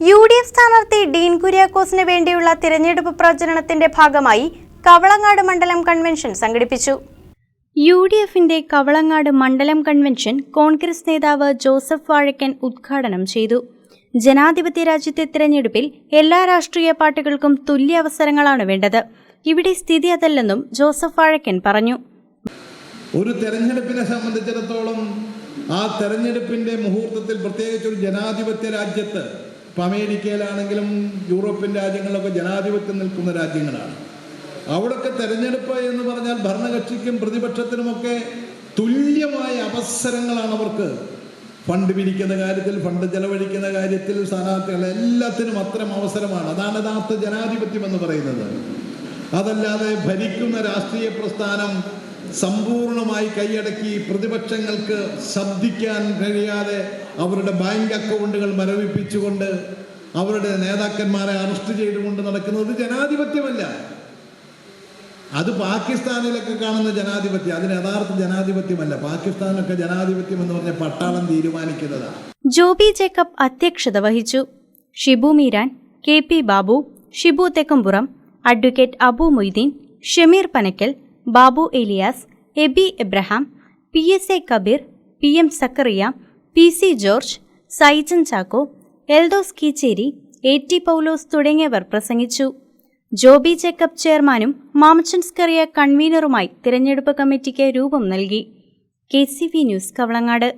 U D F സ്ഥാനാർത്ഥി ഡീൻ കുര്യാക്കോസിന് വേണ്ടിയുള്ള തിരഞ്ഞെടുപ്പ് പ്രചരണത്തിന്റെ ഭാഗമായി കവളങ്ങാട് മണ്ഡലം കൺവെൻഷൻ സംഘടിപ്പിച്ചു. യു ഡി എഫിന്റെ കവളങ്ങാട് മണ്ഡലം കൺവെൻഷൻ കോൺഗ്രസ് നേതാവ് ജോസഫ് വാഴക്കൻ ഉദ്ഘാടനം ചെയ്തു. ജനാധിപത്യ രാജ്യത്തെ തിരഞ്ഞെടുപ്പിൽ എല്ലാ രാഷ്ട്രീയ പാർട്ടികൾക്കും തുല്യ അവസരങ്ങളാണ് വേണ്ടത്. ഇവിടെ സ്ഥിതി അതല്ലെന്നും ജോസഫ് വാഴക്കൻ പറഞ്ഞു. ഒരു തെരഞ്ഞെടുപ്പിനെ സംബന്ധിച്ചിടത്തോളം ആ തെരഞ്ഞെടുപ്പിന്റെ മുഹൂർത്തത്തിൽ പ്രത്യേകിച്ച് ഒരു ജനാധിപത്യ രാജ്യത്ത് ഇപ്പം അമേരിക്കയിലാണെങ്കിലും യൂറോപ്യൻ രാജ്യങ്ങളിലൊക്കെ ജനാധിപത്യം നിൽക്കുന്ന രാജ്യങ്ങളാണ്. അവിടൊക്കെ തെരഞ്ഞെടുപ്പ് എന്ന് പറഞ്ഞാൽ ഭരണകക്ഷിക്കും പ്രതിപക്ഷത്തിനുമൊക്കെ തുല്യമായ അവസരങ്ങളാണ് അവർക്ക്. ഫണ്ട് പിരിക്കുന്ന കാര്യത്തിൽ ഫണ്ട് ചെലവഴിക്കുന്ന കാര്യത്തിൽ സ്ഥാനാർത്ഥികൾ എല്ലാത്തിനും അത്തരം അവസരമാണ്. അതാണ് യഥാർത്ഥ ജനാധിപത്യം എന്ന് പറയുന്നത്. അതല്ലാതെ ഭരിക്കുന്ന രാഷ്ട്രീയ പ്രസ്ഥാനം സമ്പൂർണമായി കൈയടക്കി പ്രതിപക്ഷങ്ങൾക്ക് ശബ്ദിക്കാൻ കഴിയാതെ അവരുടെ ബാങ്ക് അക്കൗണ്ടുകൾ മരവിപ്പിച്ചുകൊണ്ട് അവരുടെ നേതാക്കന്മാരെ അറസ്റ്റ് ചെയ്തുകൊണ്ട് നടക്കുന്നത് ജനാധിപത്യമല്ല. അത് പാകിസ്ഥാനിലൊക്കെ കാണുന്ന ജനാധിപത്യം. അതിന് യഥാർത്ഥ ജനാധിപത്യമല്ല. പാകിസ്ഥാനൊക്കെ ജനാധിപത്യം എന്ന് പറഞ്ഞ പട്ടാളം തീരുമാനിക്കുന്നതാണ് ജോബി ജേക്കബ് അധ്യക്ഷത വഹിച്ചു. Shibu Meeran K P Babu Shibu Thekkumpuram advocate Abu Moideen Shameer Panakkal Babu Elias Abi Abraham P S A Kabeer P M Zachariah P C George Saijan Chacko Eldhose Keecheri A T Paulose തുടങ്ങിയവർ പ്രസംഗിച്ചു. Joby Jacob ചെയർമാനും മാമച്ചൻ സ്കറിയ കൺവീനറുമായി തിരഞ്ഞെടുപ്പ് കമ്മിറ്റിക്ക് രൂപം നൽകി. K C V news Kavalangad.